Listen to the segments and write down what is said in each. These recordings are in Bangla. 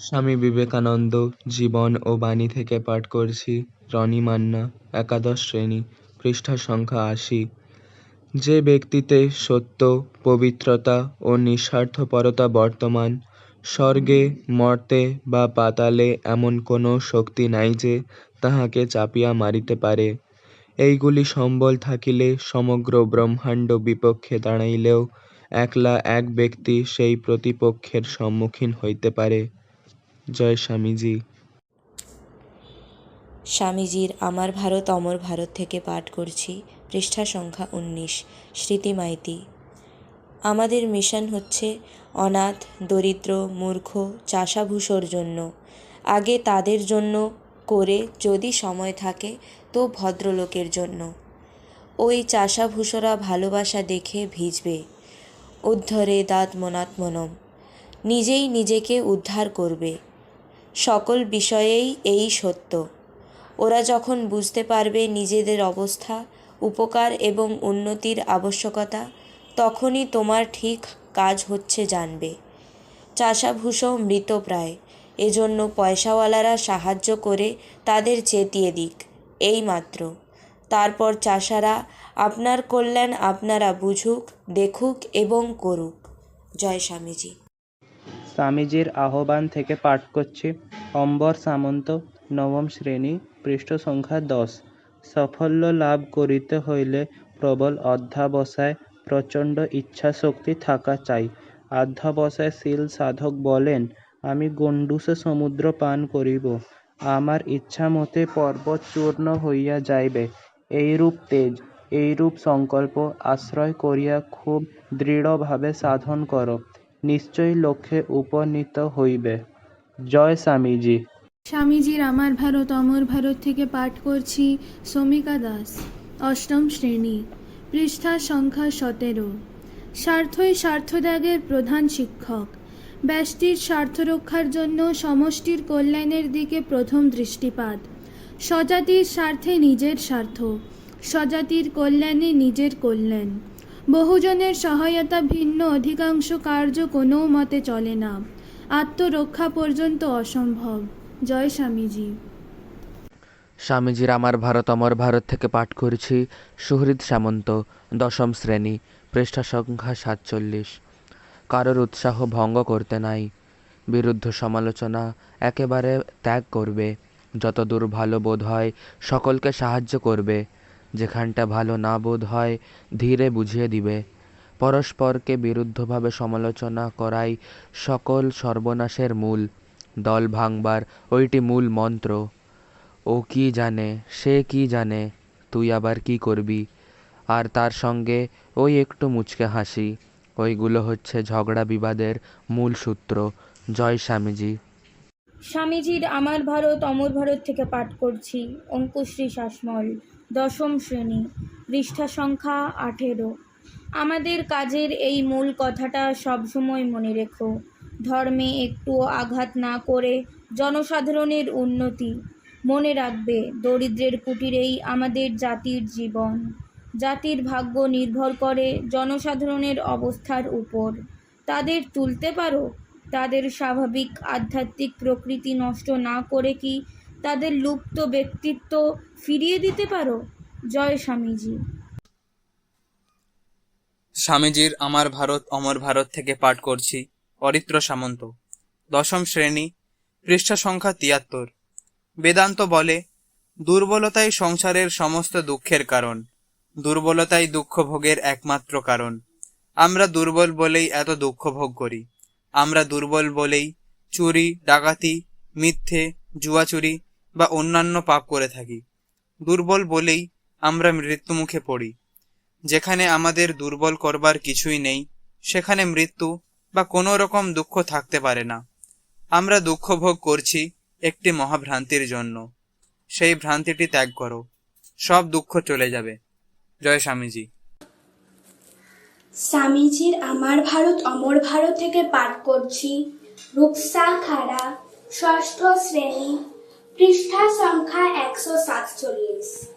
স্বামী বিবেকানন্দ জীবন ও বাণী থেকে পাঠ করছি রনি মান্না, একাদশ শ্রেণি পৃষ্ঠা সংখ্যা আশি। যে ব্যক্তিতে সত্য, পবিত্রতা ও নিঃস্বার্থপরতা বর্তমান, স্বর্গে, মর্তে বা পাতালে এমন কোনো শক্তি নাই যে তাহাকে চাপিয়া মারিতে পারে। এইগুলি সম্বল থাকিলে সমগ্র ব্রহ্মাণ্ড বিপক্ষে দাঁড়াইলেও একলা এক ব্যক্তি সেই প্রতিপক্ষের সম্মুখীন হইতে পারে। জয় স্বামীজি। স্বামীজির আমার ভারত, অমর ভারত থেকে পাঠ করছি। পৃষ্ঠা সংখ্যা উনিশ, স্মৃতি মাইতি। আমাদের মিশন হচ্ছে অনাথ, দরিদ্র, মূর্খ, চাষাভূষোর জন্য। আগে তাদের জন্য করে যদি সময় থাকে, তো ভদ্রলোকের জন্য। ওই চাষাভূষরা ভালোবাসা দেখে ভিজবে। উদ্ধরে দাঁত মনাত্মনম নিজেই নিজেকে উদ্ধার করবে। সকল বিষয়েই এই সত্য। ওরা যখন বুঝতে পারবে নিজেদের অবস্থা, উপকার এবং উন্নতির আবশ্যকতা, তখনই তোমার ঠিক কাজ হচ্ছে জানবে। চাষাভূষ মৃতপ্রায় এজন্য পয়সাওয়ালারা সাহায্য করে তাদের চেতিয়ে দিক, এই মাত্র। তারপর চাষারা, আপনার কল্যাণ আপনারা বুঝুক, দেখুক এবং করুক। জয় স্বামীজি। স্বামীজির আহ্বান থেকে পাঠ করছি। অম্বর সামন্ত, নবম শ্রেণি, পৃষ্ঠ সংখ্যা দশ। সাফল্য লাভ করিতে হইলে প্রবল অধ্যাবসায় প্রচণ্ড ইচ্ছাশক্তি থাকা চাই। অধ্যাবসায় শীল সাধক বলেন, আমি গণ্ডূষে সমুদ্র পান করিব। আমার ইচ্ছা মতে পর্বত চূর্ণ হইয়া যাইবে। এইরূপ তেজ, এইরূপ সংকল্প আশ্রয় করিয়া খুব দৃঢ়ভাবে সাধন করো। নিশ্চয়ই লক্ষ্যে উপনীত হইবে। জয় স্বামীজি। স্বামীজির আমার ভারত, অমর ভারত থেকে পাঠ করছি সমিকা দাস, অষ্টম শ্রেণি, পৃষ্ঠা সংখ্যা সতেরো। স্বার্থই স্বার্থত্যাগের প্রধান শিক্ষক। ব্যষ্টির স্বার্থ রক্ষার জন্য সমষ্টির কল্যাণের দিকে প্রথম দৃষ্টিপাত। স্বজাতির স্বার্থে নিজের স্বার্থ, স্বজাতির কল্যাণে নিজের কল্যাণ। বহুজনের সহায়তা ভিন্ন, অধিকাংশ কার্য কোনো মতে চলে না। আত্মরক্ষা পর্যন্ত অসম্ভব। জয় স্বামীজি। স্বামীজির আমার ভারত অমর ভারত থেকে পাঠ করছি সুহৃদ সামন্ত দশম শ্রেণি, পৃষ্ঠা সংখ্যা সাতচল্লিশ। কারোর উৎসাহ ভঙ্গ করতে নাই। বিরুদ্ধ সমালোচনা একেবারে ত্যাগ করবে। যতদূর ভালো বোধ হয় সকলকে সাহায্য করবে। যেখানটা ভালো না বোধ হয়, ধীরে বুঝিয়ে দিবে। পরস্পরকে বিরুদ্ধভাবে সমালোচনা করাই সকল সর্বনাশের মূল। দল ভাঙবার ওইটি মূল মন্ত্র। ও কি জানে, সে কি জানে, তুই আবার কি করবি? আর তার সঙ্গে ওই একটু মুচকে হাসি। ওইগুলো হচ্ছে ঝগড়া বিবাদের মূল সূত্র। জয় স্বামীজি। স্বামীজির আমার ভারত, অমর ভারত থেকে পাঠ করছি। অঙ্কুশ্রী শাসমল। দশম শ্রেণি, পৃষ্ঠা সংখ্যা আঠেরো। আমাদের কাজের এই মূল কথাটা সবসময় মনে রেখো। ধর্মে একটু আঘাত না করে জনসাধারণের উন্নতি। মনে রাখবে, দরিদ্রের কুটিরেই আমাদের জাতির জীবন। জাতির ভাগ্য নির্ভর করে জনসাধারণের অবস্থার উপর। তাদের তুলতে পারো? তাদের স্বাভাবিক আধ্যাত্মিক প্রকৃতি নষ্ট না করে কি তাদের লুপ্ত ব্যক্তিত্ব ফিরিয়ে দিতে পারো? জয় স্বামীজি। স্বামীজির আমার ভারত, অমর ভারত থেকে পাঠ করছি অরিত্র সামন্ত। দশম শ্রেণি, পৃষ্ঠা সংখ্যা তিয়াত্তর। বেদান্ত বলে, দুর্বলতাই সংসারের সমস্ত দুঃখের কারণ, দুর্বলতাই দুঃখ ভোগের একমাত্র কারণ। আমরা দুর্বল বলেই এত দুঃখ ভোগ করি। আমরা দুর্বল বলেই চুরি, ডাকাতি, মিথ্যে, জুয়াচুরি বা অন্যান্য পাপ করে থাকি। দুর্বল বলেই আমরা মৃত্যুমুখে পড়ি। যেখানে আমাদের দুর্বল করবার কিছুই নেই, সেখানে মৃত্যু বা কোনো রকম দুঃখ থাকতে পারে না। আমরা দুঃখ ভোগ করছি একটি মহাভ্রান্তির জন্য। সেই ভ্রান্তিটি ত্যাগ করো। সব দুঃখ চলে যাবে। জয় স্বামীজি। স্বামীজির আমার ভারত, অমর ভারত থেকে পাঠ করছি। রূপসা খাড়া, ষষ্ঠ শ্রেণি। পৃষ্ঠা সংখ্যা একশো সাতচল্লিশ।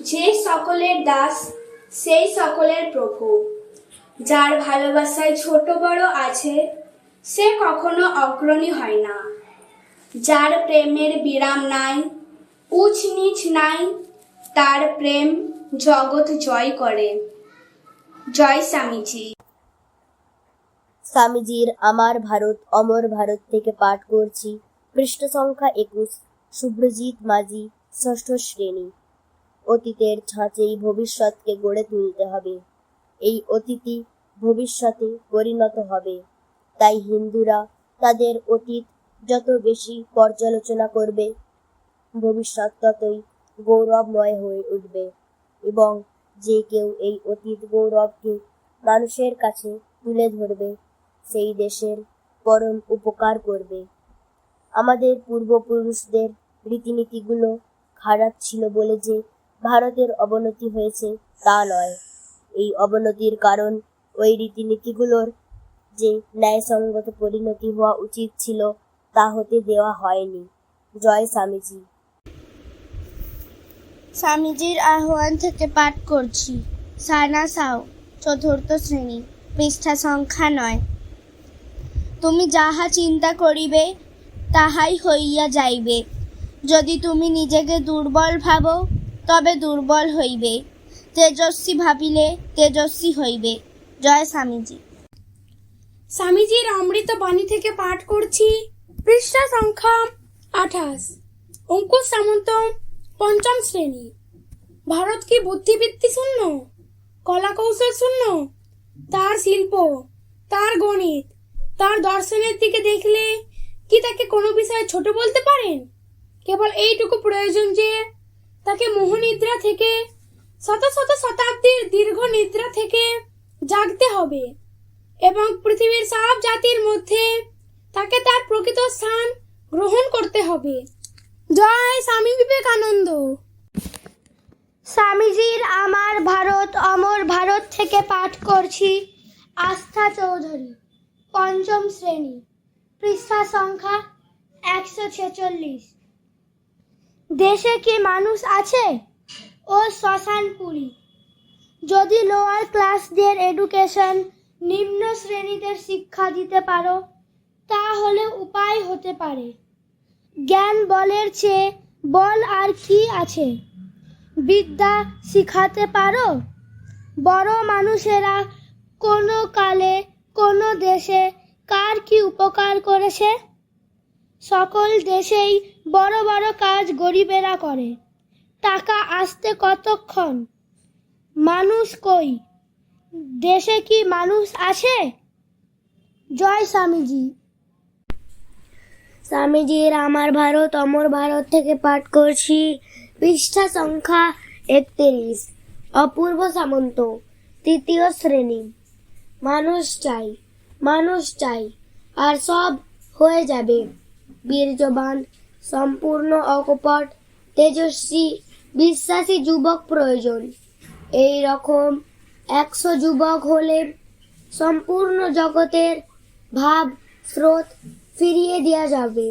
যে সকলের দাস, সেই সকলের প্রভু। যার ভালোবাসায় ছোট বড় আছে, সে কখনো অগ্রণী হয় না। যার প্রেমের বিরাম নাই, উচ নিচ নাই, তার প্রেম জগৎ জয় করে। জয় স্বামীজি। স্বামীজির আমার ভারত, অমর ভারত থেকে পাঠ করছি। পৃষ্ঠ সংখ্যা একুশ। শুভ্রজিৎ মাঝি, ষষ্ঠ শ্রেণি। অতীতের ছাঁচেই ভবিষ্যৎকে গড়ে তুলতে হবে। এই অতীতই ভবিষ্যতে পরিণত হবে। তাই হিন্দুরা তাদের অতীত যত বেশি পর্যালোচনা করবে, ভবিষ্যৎ ততই গৌরবময় হয়ে উঠবে এবং যে কেউ এই অতীত গৌরবকে মানুষের কাছে তুলে ধরবে, সেই দেশের পরম উপকার করবে। আমাদের পূর্বপুরুষদের রীতিনীতিগুলো খারাপ ছিল বলে যে ভারতের অবনতি হয়েছে তা নয়। এই অবনতির কারণ ওই রীতিনীতিগুলোর যে ন্যায়সঙ্গত পরিণতি হওয়া উচিত ছিল তা হতে দেওয়া হয়নি। জয় স্বামীজি। স্বামীজির আহ্বান থেকে পাঠ করছি। সানা সাও, চতুর্থ শ্রেণি, পৃষ্ঠা সংখ্যা নয়। তুমি যাহা চিন্তা করিবে তাহাই হইয়া যাইবে। যদি তুমি নিজেকে দুর্বল ভাবো, তবে দুর্বল হইবে। তেজস্বী ভাবিলে তেজস্বী হইবে। জয় স্বামীজি। স্বামীজির অমৃত বাণী থেকে পাঠ করছি। পৃষ্ঠা সংখ্যা আঠাশ। অঙ্কুশ সামন্ত পঞ্চম শ্রেণি। ভারত কি বুদ্ধিবৃত্তি শূন্য? কলা কৌশল শূন্য? তার শিল্প, তার গণিত, তার দর্শনের দিকে দেখলে কি তাকে কোনো বিষয়ে ছোট বলতে পারেন? কেবল এইটুকু প্রয়োজন যে তাকে মোহনিদ্রা থেকে, শত শত শতাব্দীর দীর্ঘ নিদ্রা থেকে জাগতে হবে এবং পৃথিবীর সব জাতির মধ্যে তাকে তার প্রকৃত স্থান গ্রহণ করতে হবে। জয় স্বামী বিবেকানন্দ। স্বামীজির আমার ভারত, অমর ভারত থেকে পাঠ করছি আস্থা চৌধুরী, পঞ্চম শ্রেণি। পৃষ্ঠা সংখ্যা একশো ছেচল্লিশ। দেশে কি মানুষ আছে? ও শ্মশানপুরী যদি লোয়ার ক্লাসদের এডুকেশন নিম্ন শ্রেণীদের শিক্ষা দিতে পারো, তাহলে উপায় হতে পারে। জ্ঞান বলের চেয়ে বল আর কি আছে? বিদ্যা শিখাতে পারো? বড় মানুষেরা কোনো কালে কোনো দেশে কার কি উপকার করেছে? সকল দেশেই বড় বড় কাজ গরিবেরা করে। টাকা আসতে কতক্ষণ? মানুষ কই? দেশে কি মানুষ আছে? জয় স্বামীজি। স্বামীজির আমার ভারত, অমর ভারত থেকে পাঠ করছি। পৃষ্ঠা সংখ্যা একত্রিশ। অপূর্ব সামন্ত, তৃতীয় শ্রেণি। মানুষ চাই। মানুষ চাই, আর সব হয়ে যাবে। বীর্যবান, সম্পূর্ণ অকপট, তেজস্বী, বিশ্বাসী যুবক প্রয়োজন। এই রকম একশো যুবক হলে সম্পূর্ণ জগতের ভাব, স্রোত ফিরিয়ে দেওয়া যাবে।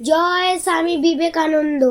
জয় স্বামী বিবেকানন্দ।